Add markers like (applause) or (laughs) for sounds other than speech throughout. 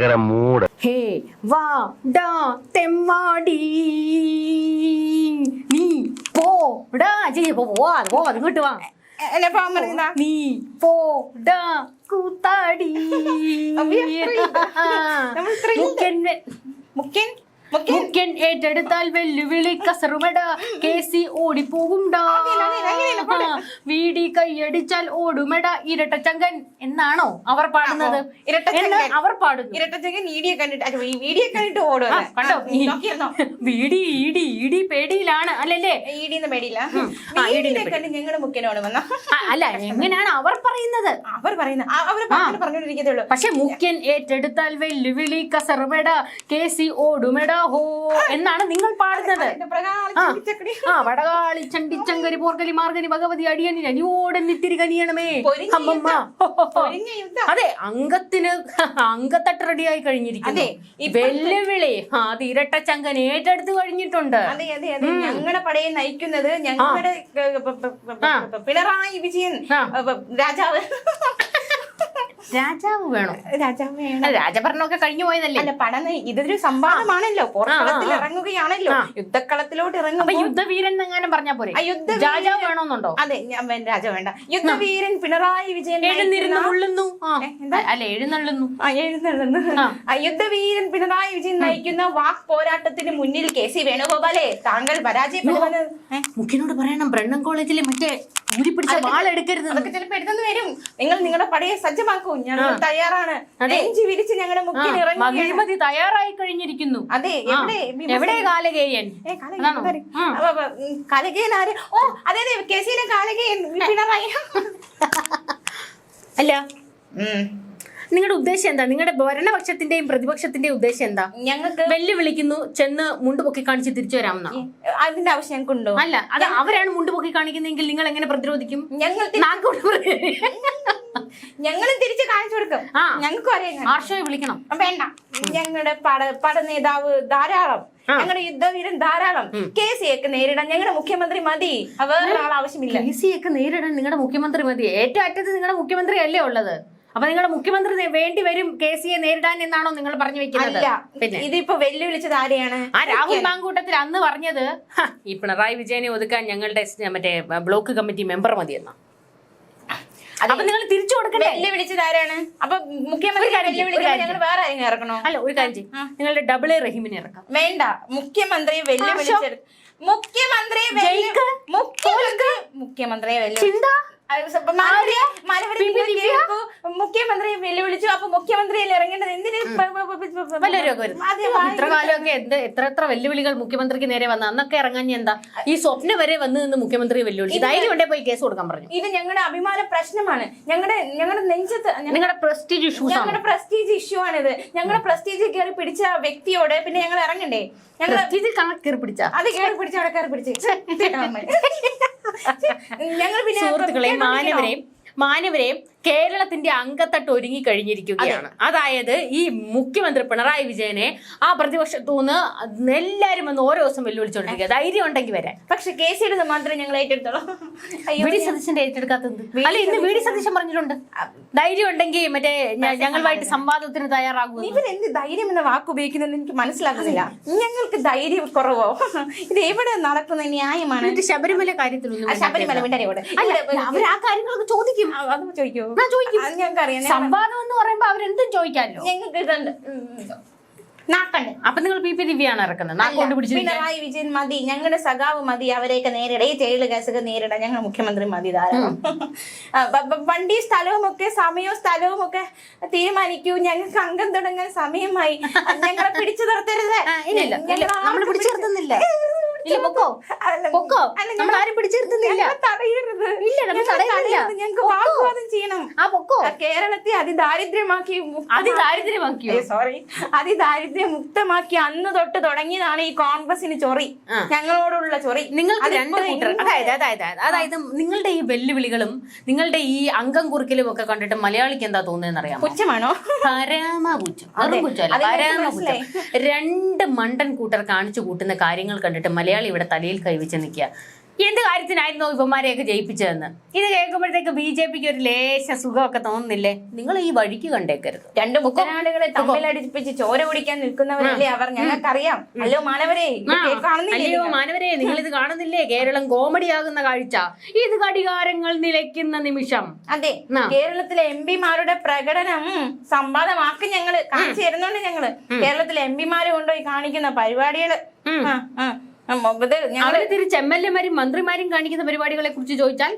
Mood മൂട്. ഹേ വാ ഡാ തെമ്മാടി. നീ പോ. ഡാ ചേച്ചി പോ വാ പോ ഇങ്ങോട്ട് വാ. എന്നെ പോകാൻ പറയുന്ന നീ പോ പോടാ കൂത്താടി. മുക്കൻ വെ- മുഖ്യൻ ഏറ്റെടുത്താൽ വെല്ലുവിളി കസറുമട. ഓടിപ്പോകുംടാ. വീടി കൈയടിച്ചാൽ ഓടുമട ഇരട്ടച്ചങ്കൻ എന്നാണോ അവർ പാടുന്നത്? ഇരട്ടച്ചങ്കൻ. അവർ പാടുന്നു. ഇരട്ടച്ചങ്ങൻ വീഡിയോ കണ്ടിട്ട് വീഡിയോ കണ്ടിട്ട് കണ്ടോ? (laughs) വീടി ഈടി ഈടി പേടിയിലാണ്. അല്ലല്ലേ? ഈടിന്ന് പേടിയില്ല. ആ, ഈടിന്ന് വീടിനെ കണ്ട് ഞങ്ങളുടെ മുഖ്യനോട് വന്ന? അല്ല എങ്ങനെയാണ് അവർ പറയുന്നത്? അവർ പറയുന്നത് അവർ പറഞ്ഞോണ്ടിരിക്കതേ ഉള്ളൂ. പക്ഷെ മുഖ്യൻ ഏറ്റെടുത്താൽ വെല്ലുവിളി കസറുമട. K C ഓടുമെട. ഹോ എന്നാണ് നിങ്ങൾ പാടുന്നത്? ആ. വടകാളി ആ വടകാളി ചണ്ടിച്ചങ്കരി പോർക്കലി മാർഗനി ഭഗവതി അടിയനി അനിയോടൻ നിത്തിരി കനിയണമേ. അമ്മമ്മ. അതെ അംഗത്തിന് (laughs) അങ്കത്തട്ട് റെഡിയായി കഴിഞ്ഞിരിക്കുന്നു. അതെ, വെല്ലുവിളി. ആ ഇരട്ട ചങ്കൻ ഏറ്റെടുത്ത് കഴിഞ്ഞിട്ടുണ്ട്. അതെ അതെ അതെ. ഞങ്ങളുടെ പടയെ നയിക്കുന്നത് ഞങ്ങളുടെ പിണറായി വിജയൻ രാജാവ്. രാജാവ് വേണം? രാജാവ് വേണം. രാജ രാജഭരണമൊക്കെ കഴിഞ്ഞു പോയതല്ലേ? അല്ല പടം നയി- ഇതൊരു സംവാദമാണല്ലോ പോർക്കളത്തിൽ. ഇറങ്ങുകയാണല്ലോ. യുദ്ധക്കളത്തിലോട്ട് ഇറങ്ങുമ്പോ ഇറങ്ങുമ്പോൾ യുദ്ധവീരൻ എങ്ങനെ പറഞ്ഞാ പോരെ രാജാവ് വേണമെന്നുണ്ടോ അതെ ഞാൻ രാജ വേണ്ട. യുദ്ധവീരൻ പിണറായി വിജയൻ എഴുന്നിരുന്നു അല്ല എഴുന്നള്ളുന്നു. എഴുന്നള്ളുന്നു. യുദ്ധവീരൻ പിണറായി വിജയൻ നയിക്കുന്ന വാക് പോരാട്ടത്തിന് മുന്നിൽ കെ സി വേണുഗോപാലെ താങ്കൾ പരാജയപ്പെടുവാന് മുഖ്യനോട് പറയണം ബ്രണ്ണൻ കോളേജിലെ മറ്റേ ഊരിപ്പിടിച്ച വാളെടുക്കരുത് അതൊക്കെ ചിലപ്പോ എടുത്തെന്ന് വരും. നിങ്ങൾ നിങ്ങളുടെ പടയെ സജ്ജമാക്കൂ ഞങ്ങൾ തയ്യാറാണ്. വിരിച്ച് ഞങ്ങളുടെ മഹിഴ്മതി തയ്യാറായി കഴിഞ്ഞിരിക്കുന്നു. അതെ എവിടെ? എവിടെ കാലകേയൻ? കാലകേയൻ? ആര്? ഓ അതെ അതെ കെ സിയിലെ കാലകേയൻ പിണറായി. അല്ല. ഉം. നിങ്ങളുടെ ഉദ്ദേശം എന്താ? നിങ്ങളുടെ ഭരണപക്ഷത്തിന്റെയും പ്രതിപക്ഷത്തിന്റെയും ഉദ്ദേശം എന്താ? ഞങ്ങൾക്ക് വെല്ലുവിളിക്കുന്നു ചെന്ന് മുണ്ട് പൊക്കി കാണിച്ച് തിരിച്ചു വരാമെന്നാ അതിന്റെ ആവശ്യം ഞങ്ങൾക്കുണ്ടോ അല്ല അത് അവരാണ് മുണ്ട് പൊക്കി കാണിക്കുന്നതെങ്കിൽ നിങ്ങൾ എങ്ങനെ പ്രതിരോധിക്കും? ഞങ്ങൾ ഞങ്ങളും തിരിച്ചു കാണിച്ചു കൊടുക്കും. ഞങ്ങൾക്കും അറിയാം ആർഷയെ വിളിക്കണം. വേണ്ട. ഞങ്ങളുടെ പട പട നേതാവ് ധാരാളം ഞങ്ങളുടെ യുദ്ധവീരൻ ധാരാളം. കെ സി ഒക്കെ നേരിടാൻ ഞങ്ങളുടെ മുഖ്യമന്ത്രി മതി. വേറെ ആവശ്യമില്ല കെ സി ഒക്കെ നേരിടാൻ നിങ്ങളുടെ മുഖ്യമന്ത്രി മതി. ഏറ്റവും അറ്റത്ത് നിങ്ങളുടെ മുഖ്യമന്ത്രി അല്ലേ ഉള്ളത്? അപ്പൊ നിങ്ങളുടെ മുഖ്യമന്ത്രി വേണ്ടി വരും കെ സിയെ നേരിടാൻ എന്നാണോ നിങ്ങൾ പറഞ്ഞു വെക്കുന്നത്? പിന്നെ? ഇതിപ്പോ വെല്ലുവിളിച്ചത് ആരെയാണ്? ആ രാഹുൽ മാങ്കൂട്ടത്തിൽ അന്ന് പറഞ്ഞത് "ഹ, ഈ പിണറായി വിജയനെ ഒതുക്കാൻ ഞങ്ങളുടെ മറ്റേ ബ്ലോക്ക് കമ്മിറ്റി മെമ്പർ മതിയെന്ന. അപ്പൊ നിങ്ങൾ തിരിച്ചു കൊടുക്കണ്ടേ? വെല്ലുവിളിച്ചത് ആരാണ്? അപ്പൊ മുഖ്യമന്ത്രി ഞങ്ങൾ വേറെ ആരെങ്കിലും ഇറക്കണോ? അല്ല ഒരു കാര്യം നിങ്ങളുടെ ഡബിൾ എ റഹീമിനെ ഇറക്കാം. വേണ്ട. മുഖ്യമന്ത്രി വെല്ലുവിളിച്ചു മുഖ്യമന്ത്രി. മുഖ്യമന്ത്രി മുഖ്യമന്ത്രിയെ വെല്ലുവിളിച്ചു ചിന്ത. മുഖ്യമന്ത്രിയെ വെല്ലുവിളിച്ചു. അപ്പൊ മുഖ്യമന്ത്രിയിൽ ഇറങ്ങേണ്ടത്? ഇത്ര കാലമൊക്കെ എന്ത് എത്ര എത്ര വെല്ലുവിളികൾ മുഖ്യമന്ത്രിക്ക് നേരെ വന്ന. അന്നൊക്കെ ഇറങ്ങാൻ എന്താ ഈ സ്വപ്ന വരെ വന്ന് നിന്ന് മുഖ്യമന്ത്രി വെല്ലുവിളിച്ചു. ധൈര്യം ഉണ്ടേ പോയി കേസ് കൊടുക്കാൻ പറഞ്ഞു. ഇത് ഞങ്ങളുടെ അഭിമാന പ്രശ്നമാണ്. ഞങ്ങളുടെ ഞങ്ങളുടെ നെഞ്ചത്ത് ഞങ്ങളുടെ നിങ്ങളുടെ പ്രസ്റ്റീജ് ഇഷ്യൂ ഞങ്ങളുടെ പ്രസ്റ്റീജ് ഇഷ്യൂ ആണിത്. ഞങ്ങളുടെ പ്രസ്റ്റീജ് കയറി പിടിച്ച വ്യക്തിയോട് പിന്നെ ഞങ്ങൾ ഇറങ്ങണ്ടേ? ഞങ്ങൾ കയറി പിടിച്ച? അത് കയറി പിടിച്ച അവിടെ കയറി പിടിച്ച്. ഞങ്ങൾ പിന്നെ സുഹൃത്തുക്കളെയും? മാനവരെയും മാനവരെയും കേരളത്തിന്റെ അംഗത്തട്ട് ഒരുങ്ങി കഴിഞ്ഞിരിക്കുകയാണ്. അതായത് ഈ മുഖ്യമന്ത്രി പിണറായി വിജയനെ ആ പ്രതിപക്ഷത്തൂന്ന് എല്ലാരും വന്ന് ഓരോ ദിവസം വെല്ലുവിളിച്ചോണ്ടിരിക്കുക. ധൈര്യം ഉണ്ടെങ്കിൽ വരാൻ. പക്ഷെ കെ സിയുടെ സമാന്തരം ഞങ്ങൾ ഏറ്റെടുത്തോളൂ വി ഡി സതീശന്റെ ഏറ്റെടുക്കാത്തത്. അല്ല ഇന്ന് വി ഡി സതീശൻ പറഞ്ഞിട്ടുണ്ട്. ധൈര്യം ഉണ്ടെങ്കിൽ മറ്റേ ഞങ്ങളുമായിട്ട് സംവാദത്തിന് തയ്യാറാകും ഇവർ എന്ത് ധൈര്യം എന്ന വാക്ക് ഉപയോഗിക്കുന്നതെന്ന് എനിക്ക് മനസ്സിലാക്കുന്നില്ല ഞങ്ങൾക്ക് ധൈര്യം കുറവോ? ഇത് എവിടെ നടക്കുന്ന ന്യായമാണ്? ശബരിമല കാര്യത്തിലൊന്നും ആ, ശബരിമല ആ കാര്യങ്ങളൊക്കെ ചോദിക്കും. അത് ചോദിക്കൂ. ആ, ചോദിക്കും. ഞങ്ങൾക്കറിയാം സംവാദം എന്ന് പറയുമ്പോ അവരെന്തും ചോദിക്കാമല്ലോ ഞങ്ങൾക്ക് ഇതുണ്ട് ഉം, ഉം. നാക്കണ്ട് അപ്പൊ നിങ്ങൾ പി പി ദിവ്യാണ് ഇറക്കുന്നത് നാക്കൊണ്ട് പിടിച്ചിരിക്കാൻ പിണറായി വിജയൻ മതി ഞങ്ങളുടെ സഖാവ് മതി അവരെയൊക്കെ നേരിടാം ഈ ജയിൽ കേസൊക്കെ നേരിടാൻ ഞങ്ങൾ മുഖ്യമന്ത്രി മതി ധാരാളം ആ, വണ്ടി സ്ഥലവും ഒക്കെ സമയവും സ്ഥലവും ഒക്കെ തീരുമാനിക്കൂ ഞങ്ങൾക്ക് അംഗം തുടങ്ങാൻ സമയമായി ഞങ്ങളെ പിടിച്ചു നിർത്തരുത് ആ, ഇല്ല, ഇല്ല, ഇല്ല. ഞങ്ങളെ നമ്മൾ ആർക്കും പിടിച്ചു നിർത്തുന്നില്ല. ഇല്ല, പൊക്കോ. അല്ല, പൊക്കോ. അല്ല, നമ്മൾ ആരും പിടിച്ചു നിർത്തുന്നില്ല. ഞങ്ങളെ തടയരുത് ഇല്ല, നമ്മൾ ഞങ്ങളെ തടയുന്നില്ല. തടയരുത്. ഞങ്ങൾക്ക് പൊക്കോ. ചെയ്യണം. ആ പൊക്കോ? കേരളത്തെ അതിദാരിദ്ര്യമാക്കി അതിദാരിദ്ര്യമാക്കി സോറി അതിദാരിദ്ര്യം മുക്തമാക്കി അന്ന് തൊട്ട് തുടങ്ങിയതാണ് ഈ കോൺഗ്രസിന് ചൊറി. ഞങ്ങളോടുള്ള ചൊറി. നിങ്ങൾക്ക് രണ്ട് കൂട്ടർ അതായത് അതായത് അതായത് നിങ്ങളുടെ ഈ വെല്ലുവിളികളും നിങ്ങളുടെ ഈ അംഗം കുറിക്കലും ഒക്കെ കണ്ടിട്ട് മലയാളിക്ക് എന്താ തോന്നുന്നത് അറിയാം പുച്ഛമാണോ? അതെനിക്ക് രണ്ട് മണ്ടൻ കൂട്ടർ കാണിച്ചു കൂട്ടുന്ന കാര്യങ്ങൾ കണ്ടിട്ട് മലയാളി ഇവിടെ തലയിൽ കൈവച്ച് നിൽക്കുക. എന്ത് കാര്യത്തിനായിരുന്നു ഇവന്മാരെയൊക്കെ ജയിപ്പിച്ചതെന്ന്? ഇത് കേൾക്കുമ്പോഴത്തേക്ക് ബി ജെ പിക്ക് ഒരു ലേശ സുഖമൊക്കെ തോന്നുന്നില്ലേ? നിങ്ങൾ ഈ വഴിക്ക് കണ്ടേക്കരുത്. രണ്ട് മുക്കനാടുകളെ തമ്മിലടിപ്പിച്ച് ചോര കുടിക്കാൻ നിൽക്കുന്നവരല്ലേ അവർ? ഞങ്ങൾക്കറിയാം. അല്ലോ മാനവരെ അല്ലയോ മാനവരെ നിങ്ങൾ ഇത് കാണുന്നില്ലേ? കേരളം കോമഡി ആകുന്ന കാഴ്ച. ഇത് കടികാരങ്ങൾ നിലയ്ക്കുന്ന നിമിഷം. അതെ. കേരളത്തിലെ എം പിമാരുടെ പ്രകടനം സംവാദമാക്കി ഞങ്ങൾ കാണിച്ചു തരുന്നുണ്ട് ഞങ്ങൾ. കേരളത്തിലെ എം പിമാര് കൊണ്ടുപോയി കാണിക്കുന്ന പരിപാടികൾ? അവർ തിരിച്ച് എം എൽ എമാരും മന്ത്രിമാരും കാണിക്കുന്ന പരിപാടികളെ കുറിച്ച് ചോദിച്ചാൽ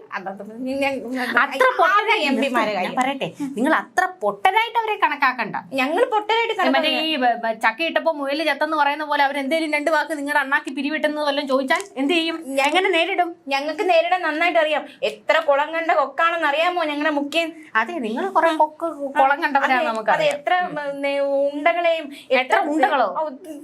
അത്ര എം പിമാരെ പറയട്ടെ നിങ്ങൾ അത്ര പൊട്ടനായിട്ട് അവരെ കണക്കാക്കണ്ട. ഞങ്ങൾ പൊട്ടരായിട്ട് മറ്റേ. ഈ ചക്കയിട്ടപ്പോ മുയൽ ചത്തെന്ന് പറയുന്ന പോലെ അവരെന്തേലും രണ്ട് വാക്ക് നിങ്ങളുടെ അണ്ണാക്കി പിരിവിട്ടെന്ന് വല്ലതും ചോദിച്ചാൽ എന്ത് ചെയ്യും? എങ്ങനെ നേരിടും? ഞങ്ങൾക്ക് നേരിടാൻ നന്നായിട്ട് അറിയാം. എത്ര കുളം കണ്ട കൊക്കാണെന്ന് അറിയാമോ ഞങ്ങളുടെ മുഖ്യം അതെ നിങ്ങൾ കുറെ കൊക്ക് കുളം കണ്ടവരാണ് നമുക്ക് അതെ, എത്ര ഉണ്ടകളെയും എത്ര ഉണ്ടകളോ?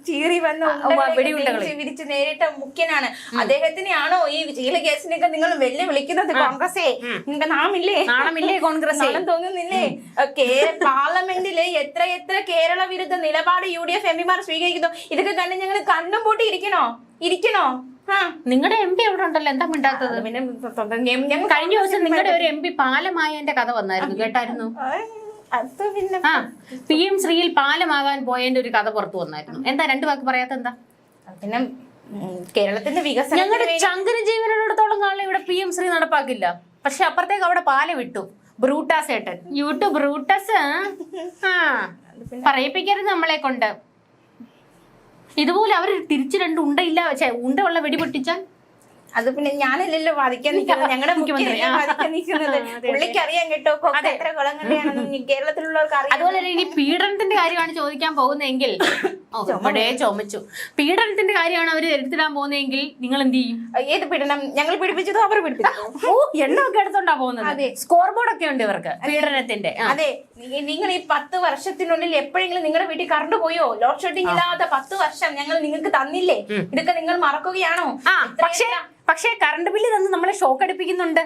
ചീറി വന്ന വെടിയുണ്ടകൾ. വിരിച്ച് നേരിട്ട മുഖ്യനാണ്. അദ്ദേഹത്തിനെയാണോ ഈ ചീല കേസിനൊക്കെ നിങ്ങൾ വെല്ലു വിളിക്കുന്നത് കോൺഗ്രസേ? നിങ്ങൾക്ക് നാമില്ലേ നാണമില്ലേ കോൺഗ്രസ്? നാണം തോന്നുന്നില്ലേ? പാർലമെന്റിൽ എത്ര എത്ര കേരള വിരുദ്ധ നിലപാട് യു ഡി എഫ് എംപിമാർ സ്വീകരിക്കുന്നു? ഇതൊക്കെ കണ്ട് ഞങ്ങൾ കണ്ണും പൂട്ടി ഇരിക്കണോ? ഇരിക്കണോ? ആ. നിങ്ങളുടെ എം പി എവിടെ ഉണ്ടല്ലോ. എന്താ മിണ്ടാത്തത്? പിന്നെ കഴിഞ്ഞ ദിവസം നിങ്ങളുടെ ഒരു എം പി പാലമായന്റെ കഥ വന്നായിരുന്നു. കേട്ടായിരുന്നു? ആ, പി എം ശ്രീയിൽ പാലമാകാൻ പോയതിന്റെ ഒരു കഥ പുറത്തു വന്നായിരുന്നു. എന്താ രണ്ടു വാക്ക് പറയാത്ത എന്താ പിന്നെ കേരളത്തിന്റെ വികസനം ഞങ്ങളുടെ ചങ്കര ജീവനോടത്തോളം കാലം ഇവിടെ പി എം ശ്രീ നടപ്പാക്കില്ല. പക്ഷെ അപ്പുറത്തേക്ക് അവിടെ പാല വിട്ടു. ബ്രൂട്ടാസ് ഏട്ടൻ. YouTube Brutus? ആ പറയിപ്പിക്കരുത് നമ്മളെ കൊണ്ട്. ഇതുപോലെ അവർ തിരിച്ചു രണ്ട് ഉണ്ടയില്ല ഉണ്ടുള്ള ഉണ്ട ഉള്ള വെടി പൊട്ടിച്ചാൽ? അത് പിന്നെ ഞാനല്ലല്ലോ വാദിക്കാൻ നിൽക്കുന്നത്. ഞങ്ങളുടെ മുഖ്യമന്ത്രി, വാദിക്കാൻ നിൽക്കുന്നത്. പുള്ളിക്ക് അറിയാൻ കേട്ടോ കൊക്ക എത്ര കുളം കണ്ടെയാണെന്ന് കേരളത്തിലുള്ളവർക്ക് അറിയാം. അതുപോലെ തന്നെ ഇനി പീഡനത്തിന്റെ കാര്യമാണ് ചോദിക്കാൻ പോകുന്നതെങ്കിൽ. ഇവിടെ ചുമച്ചു. പീഡനത്തിന്റെ കാര്യമാണ് അവർ എടുത്തിടാൻ പോകുന്നതെങ്കിൽ നിങ്ങൾ എന്ത് ചെയ്യും? ഏത് പീഡനം? ഞങ്ങൾ പിടിപ്പിച്ചതോ അവർ പിടിപ്പിച്ചു ഓ എണ്ണമൊക്കെ എടുത്തോണ്ടാ പോകുന്നത്. അതെ. സ്കോർ ബോർഡ് ഒക്കെ ഉണ്ട് ഇവർക്ക് പീഡനത്തിന്റെ. അതെ. നിങ്ങൾ ഈ പത്ത് വർഷത്തിനുള്ളിൽ എപ്പോഴെങ്കിലും നിങ്ങളുടെ വീട്ടിൽ കറണ്ട് പോയോ? ലോഡ് ഷെഡിങ് ഇല്ലാത്ത പത്ത് വർഷം ഞങ്ങൾ നിങ്ങൾക്ക് തന്നില്ലേ? ഇതൊക്കെ നിങ്ങൾ മറക്കുകയാണോ? പക്ഷേ പക്ഷേ കറണ്ട് ബില്ല് തന്ന് നമ്മളെ ഷോക്ക് അടിപ്പിക്കുന്നുണ്ട്.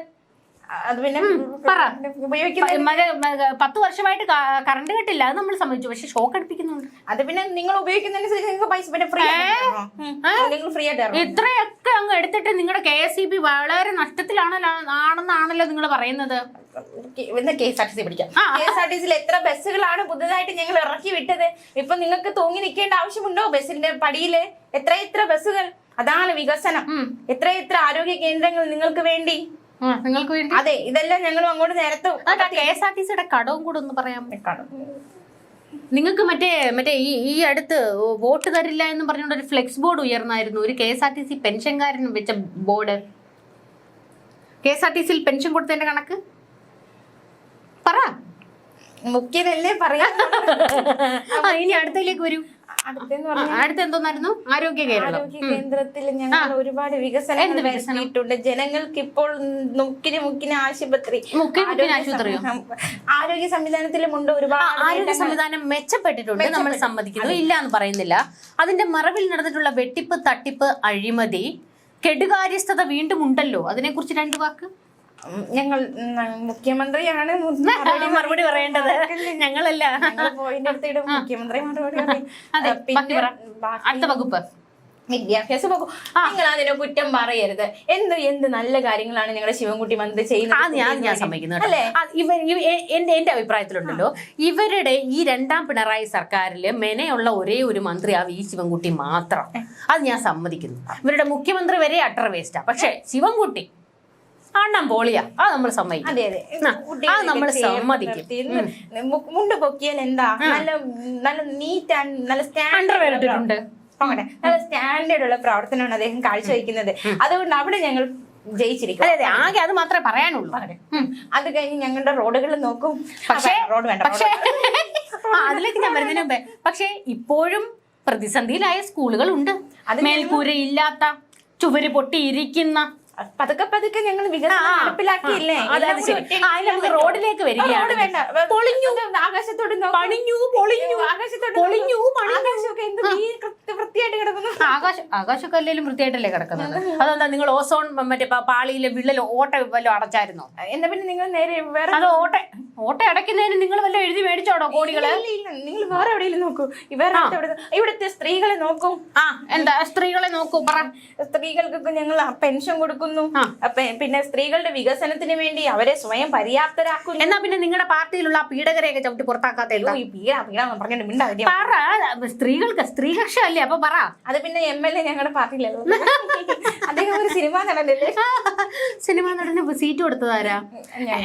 അത് പിന്നെ പറ. ഉപയോഗിക്കുന്ന പത്ത് വർഷമായിട്ട് കറണ്ട് കെട്ടില്ല. അത് നമ്മൾ സമ്മതിച്ചു. പക്ഷെ ഷോക്ക് അടിപ്പിക്കുന്നുണ്ട്. അത് പിന്നെ നിങ്ങൾ ഉപയോഗിക്കുന്നതിന് നിങ്ങൾക്ക് പൈസ പിന്നെ ഫ്രീ നിങ്ങൾ ഫ്രീ ആയിട്ട് ഇത്രയൊക്കെ അങ്ങ് എടുത്തിട്ട് നിങ്ങളുടെ കെ എസ് ഇ ബി വളരെ നഷ്ടത്തിലാണല്ലോ ആണെന്നാണല്ലോ നിങ്ങൾ പറയുന്നത്. K S R T C പിടിക്കാം. കെ എസ് ആർ ടി സിയിൽ എത്ര ബസ്സുകളാണ് പുതുതായിട്ട് ഞങ്ങൾ ഇറക്കി വിട്ടത്? ഇപ്പൊ നിങ്ങൾക്ക് തൂങ്ങി നിൽക്കേണ്ട ആവശ്യമുണ്ടോ ബസ്സിന്റെ പടിയിൽ? എത്ര എത്ര ബസ്സുകൾ? അതാണ് വികസനം. എത്ര എത്ര ആരോഗ്യ കേന്ദ്രങ്ങൾ നിങ്ങൾക്ക് വേണ്ടി? നിങ്ങൾക്ക് വേണ്ടി? അതെ ഇതെല്ലാം ഞങ്ങൾ അങ്ങോട്ട് നേരത്തെ കെ എസ് ആർ ടി സിയുടെ കടവും കൂടെ ഒന്ന് പറയാൻ നിങ്ങൾക്ക് മറ്റേ മറ്റേ ഈ ഈ അടുത്ത് വോട്ട് തരില്ല എന്ന് പറഞ്ഞുകൊണ്ട് ഒരു ഫ്ലെക്സ് ബോർഡ് ഉയർന്നായിരുന്നു. ഒരു K S R T C പെൻഷൻകാരൻ വെച്ച board. K S R T സിയിൽ പെൻഷൻ കൊടുത്തതിന്റെ കണക്ക്? പറ. മുഖ്യനല്ലേ പറയാ ഇനി അടുത്തതിലേക്ക് വരൂ. അടുത്ത എന്തോന്നായിരുന്നു? ആരോഗ്യ കേരളം. ആരോഗ്യ കേന്ദ്രത്തിൽ ഞങ്ങൾ ഒരുപാട് വികസനം? വരുത്തിയിട്ടുണ്ട്. ജനങ്ങൾക്ക് ഇപ്പോൾ മുക്കിന് മുക്കിന് ആശുപത്രി ആരോഗ്യ സംവിധാനത്തിലും ഉണ്ട് സംവിധാനത്തിലുമുണ്ട് ഒരുപാട് ആരോഗ്യ. സംവിധാനം മെച്ചപ്പെട്ടിട്ടുണ്ട് നമ്മൾ സമ്മതിക്കുന്നു. ഇല്ല എന്ന് പറയുന്നില്ല. അതിന്റെ മറവിൽ നടന്നിട്ടുള്ള വെട്ടിപ്പ് തട്ടിപ്പ് അഴിമതി കെടുകാര്യസ്ഥത വീണ്ടും ഉണ്ടല്ലോ. അതിനെക്കുറിച്ച് രണ്ട് വാക്ക്? ഞങ്ങൾ മുഖ്യമന്ത്രിയാണ്. മറുപടി പറയേണ്ടത്. ഞങ്ങളല്ല. പോയിന്റ് എടുത്തിടും. മുഖ്യമന്ത്രി മറുപടി (laughs) പിന്നെ അടുത്ത വകുപ്പ്. വിദ്യാഭ്യാസ വകുപ്പ്. നിങ്ങൾ അതിനെ കുറ്റം പറയരുത്. എന്ത് എന്ത് നല്ല കാര്യങ്ങളാണ് നിങ്ങളുടെ ശിവൻകുട്ടി മന്ത്രി ചെയ്യുന്നത് ഞാൻ ഞാൻ സമ്മതിക്കുന്നു കേട്ടോ. അല്ലേ? ആ, ഇവർ എന്റെ എന്റെ അഭിപ്രായത്തിലുണ്ടല്ലോ. ഇവരുടെ ഈ രണ്ടാം പിണറായി സർക്കാരിൽ മെനയുള്ള ഒരേ ഒരു മന്ത്രി ആ വി ശിവൻകുട്ടി മാത്രം. അത് ഞാൻ സമ്മതിക്കുന്നു. ഇവരുടെ മുഖ്യമന്ത്രി വരെ അട്ടർ വേസ്റ്റാ. പക്ഷെ ശിവൻകുട്ടി അണ്ണം പോളിയാ. ആ നമ്മൾ സമ്മതിക്കും. അതെ അതെ. അത് നമ്മൾ സമ്മതിക്കും. മുണ്ട് പൊക്കിയാൽ എന്താ? നല്ല നല്ല നീറ്റ് ആൻഡ് നല്ല സ്റ്റാൻഡേർഡ് ഇട്ടിട്ടുണ്ട്. പോകട്ടെ നല്ല സ്റ്റാൻഡേർഡ് ഉള്ള പ്രവർത്തനമാണ് അദ്ദേഹം കാഴ്ചവെക്കുന്നത് അതുകൊണ്ട് അവിടെ ഞങ്ങൾ ജയിച്ചിരിക്കും. അതെ അതെ. ആകെ അത് മാത്രമേ പറയാനുള്ളൂ. അത്. കഴിഞ്ഞ് ഞങ്ങളുടെ റോഡുകൾ നോക്കും. പക്ഷേ റോഡ് വേണ്ട പക്ഷേ അതിലേക്ക് ഞാൻ വരുന്നതിന് മുമ്പേ പക്ഷേ ഇപ്പോഴും പ്രതിസന്ധിയിലായ സ്കൂളുകൾ ഉണ്ട് മേൽക്കൂരയില്ലാത്ത ചുവര് പൊട്ടിയിരിക്കുന്ന പതുക്കെ പതുക്കെ ഞങ്ങൾ വികസനം. നടപ്പിലാക്കിയില്ലേ? നമുക്ക് റോഡിലേക്ക് വരികയാണ്. പൊളിഞ്ഞു. ആകാശത്തോട്. പണിഞ്ഞു പൊളിഞ്ഞു. ആകാശത്തോട് പൊളിഞ്ഞു ആകാശമൊക്കെ എന്ത് നീ- കൃത്യ- വൃത്തിയായിട്ട് കിടക്കുന്നു. ആകാശം ആകാശമൊക്കെ അല്ലെങ്കിലും വൃത്തിയായിട്ടല്ലേ കിടക്കുന്നത്? അതെന്താ നിങ്ങൾ ഓസോൺ മറ്റേ പാളിയിലെ വിള്ളൽ ഓട്ട വല്ലതും അടച്ചായിരുന്നോ? എന്നാ പിന്നെ നിങ്ങൾ നേരെ വേറെ അത് ഓട്ട ഓട്ട അടയ്ക്കുന്നതിന് നിങ്ങൾ വല്ല എഴുതി മേടിച്ചോടോ കോടികൾ? നിങ്ങൾ വേറെ എവിടെയെങ്കിലും നോക്കൂ. എവിടെ- ഇവിടുത്തെ സ്ത്രീകളെ നോക്കൂ. ആ എന്താ? സ്ത്രീകളെ നോക്കൂ പറ. സ്ത്രീകൾക്കൊക്കെ ഞങ്ങൾ പെൻഷൻ കൊടുക്കുന്നു. പിന്നെ സ്ത്രീകളുടെ വികസനത്തിന് വേണ്ടി അവരെ സ്വയം പര്യാപ്തരാക്കും എന്നാ പിന്നെ നിങ്ങളുടെ പാർട്ടിയിലുള്ള പീഡകരെയൊക്കെ ചവിട്ടി പുറത്താക്കാത്ത? ഈ പീഡ പീഡ പറഞ്ഞിട്ട് മിണ്ടാതിരി പറ. സ്ത്രീകൾക്ക് സ്ത്രീകക്ഷല്ലേ അപ്പൊ പറ. അത് പിന്നെ എം എൽ എ ഞങ്ങളുടെ പാർട്ടിയിലല്ലോ? (laughs) അദ്ദേഹം ഒരു സിനിമ നടനല്ലേ? (laughs) സിനിമ നടന് സീറ്റ് കൊടുത്തതാരാ?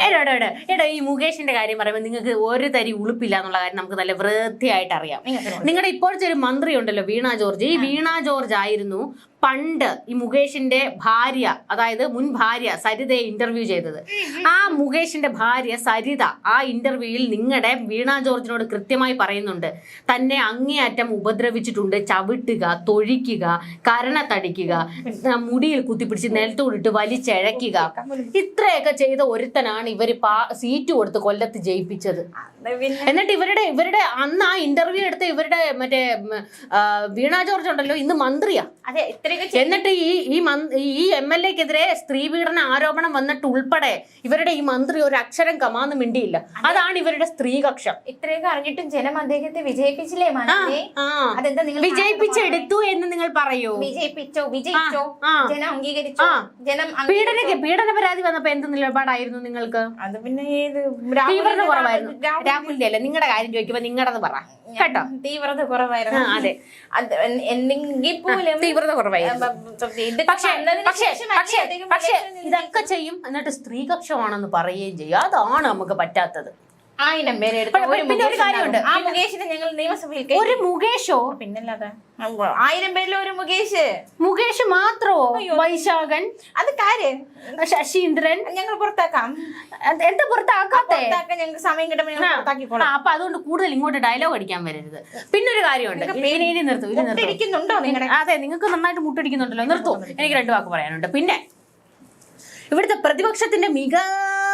എടാ എടാ, എടാ ഈ മുകേഷിന്റെ കാര്യം പറയുമ്പോൾ നിങ്ങൾക്ക് ഒരു തരി ഉളുപ്പില്ല എന്നുള്ള കാര്യം നമുക്ക് നല്ല വൃത്തിയായിട്ട് അറിയാം. നിങ്ങളുടെ ഇപ്പോഴത്തെ ഒരു മന്ത്രി ഉണ്ടല്ലോ വീണ ജോർജ്. ഈ വീണ ജോർജ് ആയിരുന്നു പണ്ട് ഈ മുകേഷിന്റെ ഭാര്യ അതായത് മുൻ ഭാര്യ സരിതയെ ഇന്റർവ്യൂ ചെയ്തത്. ആ മുകേഷിന്റെ ഭാര്യ സരിത ആ ഇന്റർവ്യൂവിൽ നിങ്ങളുടെ വീണ ജോർജിനോട് കൃത്യമായി പറയുന്നുണ്ട്. തന്നെ അങ്ങേയറ്റം ഉപദ്രവിച്ചിട്ടുണ്ട്. ചവിട്ടുക തൊഴിക്കുക കരണത്തടിക്കുക മുടിയിൽ കുത്തിപ്പിടിച്ച് നിലത്തോടിട്ട് വലിച്ചഴക്കുക ഇത്രയൊക്കെ ചെയ്ത ഒരുത്തനാണ് ഇവർ പാ സീറ്റ് കൊടുത്ത് കൊല്ലത്ത് ജയിപ്പിച്ചത്. എന്നിട്ട് ഇവരുടെ ഇവരുടെ അന്ന് ആ ഇന്റർവ്യൂ എടുത്ത ഇവരുടെ മറ്റേ വീണ ജോർജ് ഉണ്ടല്ലോ ഇന്ന് മന്ത്രിയാ. എന്നിട്ട് ഈ ഈ മന്ത്രി ഈ എം എൽ എക്കെതിരെ സ്ത്രീ പീഡന ആരോപണം വന്നിട്ട് ഉൾപ്പെടെ ഇവരുടെ ഈ മന്ത്രി ഒരു അക്ഷരം കമാന്ന് മിണ്ടിയില്ല. അതാണ് ഇവരുടെ സ്ത്രീകക്ഷം ഇത്രയൊക്കെ അറിഞ്ഞിട്ടും ജനം അദ്ദേഹത്തെ വിജയിപ്പിച്ചില്ലേ അതെന്താ നിങ്ങൾ വിജയിപ്പിച്ചെടുത്തു എന്ന് നിങ്ങൾ പറയൂ. വിജയിപ്പിച്ചോ വിജയിച്ചോ. ജനം അംഗീകരിച്ചോ? ജനം പീഡന അംഗീകരിച്ചോ? പീഡന പരാതി വന്നപ്പോ എന്ത് നിലപാടായിരുന്നു നിങ്ങൾക്ക്? അത് പിന്നെ ഏത് തീവ്രത കുറവായിരുന്നു. രാഹുലിന്റെ അല്ല? നിങ്ങളുടെ കാര്യം ചോദിക്കുമ്പോ നിങ്ങളത് പറ. കേട്ടോ? തീവ്രത കുറവായിരുന്നു. അതെ. എന്തെങ്കിൽ പോലും തീവ്രത കുറവായിരുന്നു. പക്ഷേ പക്ഷേ പക്ഷേ ഇതൊക്കെ ചെയ്യും. എന്നിട്ട് സ്ത്രീകക്ഷമാണെന്ന് പറയുകയും ചെയ്യും. അതാണ് നമുക്ക് പറ്റാത്തത്. ആയിരം പേരെ പിന്നെ- ഒരു കാര്യമുണ്ട്. ആ മുകേഷിനെ ഞങ്ങൾ നിയമസഭയിൽ. ഒരു മുകേഷോ? പിന്നല്ലാതെ. ആയിരം പേരിൽ ഒരു മുകേഷ്. മുകേഷ് മാത്രോ? വൈശാഖൻ. അത് കാര്യം. ശശീന്ദ്രൻ. ഞങ്ങൾ പുറത്താക്കാം. എന്താ പുറത്താക്കാത്തേ? ഞങ്ങൾക്ക് സമയം കിട്ടുമ്പോൾ അപ്പൊ അതുകൊണ്ട് കൂടുതൽ ഇങ്ങോട്ട് ഡയലോഗ് അടിക്കാൻ വരരുത്. പിന്നെ ഒരു കാര്യമുണ്ട് ഇനി ഇനി നിർത്തും ഇനി നിർത്തും. അതെ നിങ്ങൾക്ക് നന്നായിട്ട് മുട്ടടിക്കുന്നുണ്ടല്ലോ. നിർത്തൂ. എനിക്ക് രണ്ടു വാക്ക് പറയാനുണ്ട്. പിന്നെ ഇവിടുത്തെ പ്രതിപക്ഷത്തിന്റെ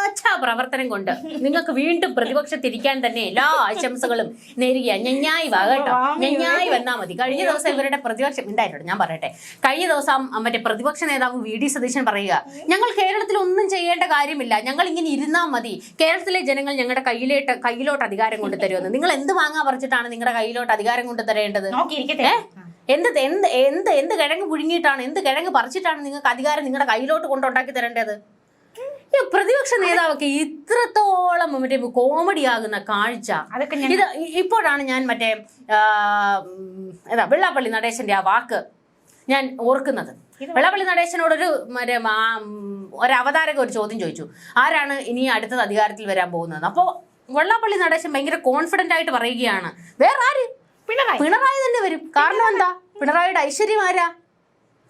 മികച്ച പ്രവർത്തനം കൊണ്ട് നിങ്ങൾക്ക് വീണ്ടും പ്രതിപക്ഷത്തിരിക്കാൻ തന്നെ എല്ലാ ആശംസകളും നേരുക ഞഞ്ഞായി വാകട്ടോ ഞഞ്ഞായി വന്നാ മതി. കഴിഞ്ഞ ദിവസം ഇവരുടെ പ്രതിപക്ഷം എന്തായിട്ടോ ഞാൻ പറയട്ടെ. കഴിഞ്ഞ ദിവസം മറ്റേ പ്രതിപക്ഷ നേതാവ് വി ഡി സതീശൻ പറയുക ഞങ്ങൾ കേരളത്തിൽ ഒന്നും ചെയ്യേണ്ട കാര്യമില്ല. ഞങ്ങൾ ഇങ്ങനെ ഇരുന്നാൽ മതി. കേരളത്തിലെ ജനങ്ങൾ ഞങ്ങളുടെ കയ്യിലേട്ട് കയ്യിലോട്ട് അധികാരം കൊണ്ട് തരുമെന്ന്. നിങ്ങൾ എന്ത് വാങ്ങാൻ പറിച്ചിട്ടാണ് നിങ്ങളുടെ കയ്യിലോട്ട് അധികാരം കൊണ്ട് തരേണ്ടത്? എന്ത് എന്ത് എന്ത് എന്ത് കിഴങ്ങ് പുഴുങ്ങിയിട്ടാണ് എന്ത് കിഴങ്ങ് പറിച്ചിട്ടാണ് നിങ്ങൾക്ക് അധികാരം നിങ്ങളുടെ കയ്യിലോട്ട് കൊണ്ടുണ്ടാക്കി തരേണ്ടത്? ഈ പ്രതിപക്ഷ നേതാവൊക്കെ ഇത്രത്തോളം മറ്റേ കോമഡി ആകുന്ന കാഴ്ച. അതൊക്കെ ഇത് ഇപ്പോഴാണ് ഞാൻ മറ്റേ എന്താ വെള്ളാപ്പള്ളി നടേശന്റെ ആ വാക്ക് ഞാൻ ഓർക്കുന്നത്. വെള്ളാപ്പള്ളി നടേശനോടൊരു മറ്റേ ഒരു അവതാരക ഒരു ചോദ്യം ചോദിച്ചു. ആരാണ് ഇനി അടുത്തത് അധികാരത്തിൽ വരാൻ പോകുന്നത് അപ്പോൾ വെള്ളാപ്പള്ളി നടേശൻ ഭയങ്കര കോൺഫിഡന്റ് ആയിട്ട് പറയുകയാണ്. വേറെ ആര് പിണറായി. പിണറായി തന്നെ വരും. കാരണം എന്താ? പിണറായിയുടെ ഐശ്വര്യം ആരാ?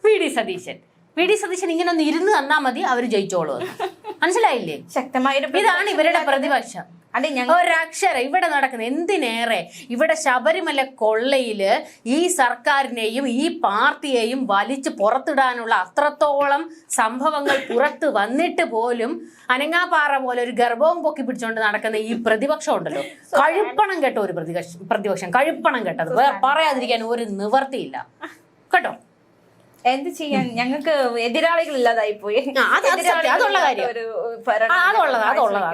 V. D. Satheesan. V D Satheesan ഇങ്ങനെ ഒന്ന് ഇരുന്ന് തന്നാ മതി അവർ ജയിച്ചോളൂ മനസ്സിലായില്ലേ? ശക്തമായ ഇതാണ് ഇവരുടെ പ്രതിപക്ഷം. അതെ ഞങ്ങൾ ഒരക്ഷരം ഇവിടെ നടക്കുന്നത് എന്തിനേറെ? ഇവിടെ ശബരിമല കൊള്ളയിൽ ഈ സർക്കാരിനെയും ഈ പാർട്ടിയെയും വലിച്ചു പുറത്തിടാനുള്ള അത്രത്തോളം സംഭവങ്ങൾ പുറത്ത് വന്നിട്ട് പോലും അനങ്ങാപ്പാറ പോലെ ഒരു ഗർഭവും പൊക്കി പിടിച്ചുകൊണ്ട് നടക്കുന്ന ഈ പ്രതിപക്ഷം ഉണ്ടല്ലോ. കഴുപ്പണം കേട്ടോ ഒരു പ്രതിപക്ഷം പ്രതിപക്ഷം കഴുപ്പണം കേട്ടത്. പറയാതിരിക്കാൻ ഒരു നിവർത്തിയില്ല. കേട്ടോ? എന്ത് ചെയ്യാൻ? ഞങ്ങൾക്ക് എതിരാളികൾ ഇല്ലാതായി പോയി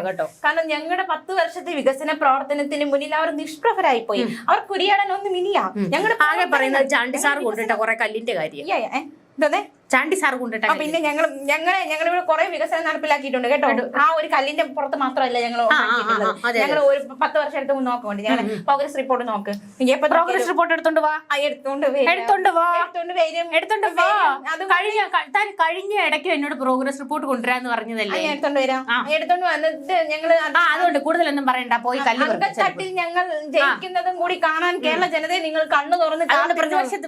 കേട്ടോ. കാരണം ഞങ്ങളുടെ പത്ത് വർഷത്തെ വികസന പ്രവർത്തനത്തിന് മുന്നിൽ അവർ നിഷ്പ്രഭരായി പോയി അവർ കുരിയാടാൻ ഒന്നും ഇനിയാ ഞങ്ങളുടെ ആകെ പറയുന്നത് ചാണ്ടി സാർ കൊണ്ടിട്ട കുറെ കല്ലിന്റെ കാര്യം. ഇതെന്താ? ചാണ്ടി സാർ കൊണ്ടിട്ട് പിന്നെ ഞങ്ങൾ ഞങ്ങളെ ഞങ്ങൾ ഇവിടെ കുറെ വികസനം നടപ്പിലാക്കിയിട്ടുണ്ട് കേട്ടോ ആ ഒരു കല്ലിന്റെ പുറത്ത് മാത്രമല്ല ഞങ്ങൾ ഞങ്ങൾ ഒരു പത്ത് വർഷം എടുത്ത് നോക്കുന്നുണ്ട് ഞങ്ങൾ പ്രോഗ്രസ് റിപ്പോർട്ട് നോക്ക് പ്രോഗ്രസ് റിപ്പോർട്ട് എടുത്തോണ്ട് വാ എടുത്തോണ്ട്. എടുത്തോണ്ട് വാ എടുത്തോണ്ട് വരും എടുത്തോണ്ട് വാ അത് കഴിഞ്ഞ താൻ കഴിഞ്ഞ ഇടയ്ക്ക് എന്നോട് പ്രോഗ്രസ് റിപ്പോർട്ട് കൊണ്ടുവരാന്ന് പറഞ്ഞതല്ലേ എടുത്തോണ്ട് വരാം എടുത്തോണ്ട് വന്നിട്ട് ഞങ്ങൾ ആ അതുകൊണ്ട് കൂടുതലൊന്നും പറയണ്ട പോയി കല്ല് തട്ടിൽ ഞങ്ങൾ ജയിക്കുന്നതും കൂടി കാണാൻ കേരള ജനതയെ നിങ്ങൾ കണ്ണു തുറന്ന്. പ്രതിപക്ഷത്ത്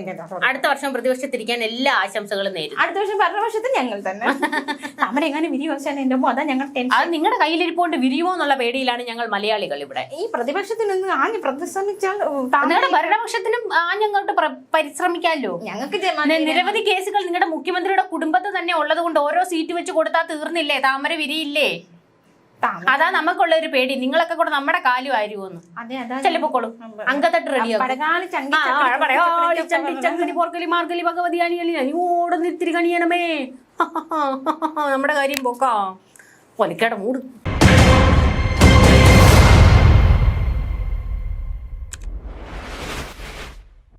കേട്ടോ അടുത്ത വർഷം പ്രതിപക്ഷത്തിരിക്കാൻ എല്ലാ ആശംസകളും നേരും അടുത്ത വർഷം ഭരണപക്ഷത്ത് ഞങ്ങൾ തന്നെ. (laughs) നമ്മുടെ എങ്ങനെ വിരിവശാൻ എന്റെ അതാ ഞങ്ങൾ അത് നിങ്ങളുടെ കയ്യിലിരിപ്പോണ്ട് വിരിയുമോ എന്നുള്ള പേടിയിലാണ് ഞങ്ങൾ മലയാളികൾ ഇവിടെ. ഈ പ്രതിപക്ഷത്തിനൊന്ന് ആഞ്ഞ് പ്രതിശ്രമിച്ചാൽ നിങ്ങളുടെ ഭരണപക്ഷത്തിനും ആഞ്ഞങ്ങോട്ട് പ്ര- പരിശ്രമിക്കാമല്ലോ ഞങ്ങൾക്ക് നിരവധി കേസുകൾ നിങ്ങളുടെ മുഖ്യമന്ത്രിയുടെ കുടുംബത്തിൽ തന്നെ ഉള്ളത് കൊണ്ട് ഓരോ സീറ്റ് വെച്ച് കൊടുത്താൽ തീർന്നില്ലേ? താമര വിരിയില്ലേ? അതാ നമുക്കുള്ള ഒരു പേടി. നിങ്ങളൊക്കെ കൂടെ നമ്മുടെ കാലു അതാ ചെലപ്പോക്കോളൂ അങ്കത്തട്ട് റെഡിയാകും പോർക്കലി മാർഗലി ഭഗവതി അനിയലി അനിയോടെ നിത്തിരി കണിയണമേ. (laughs) നമ്മുടെ കാര്യം പോക്കാ. ഒലിക്കട മൂട്.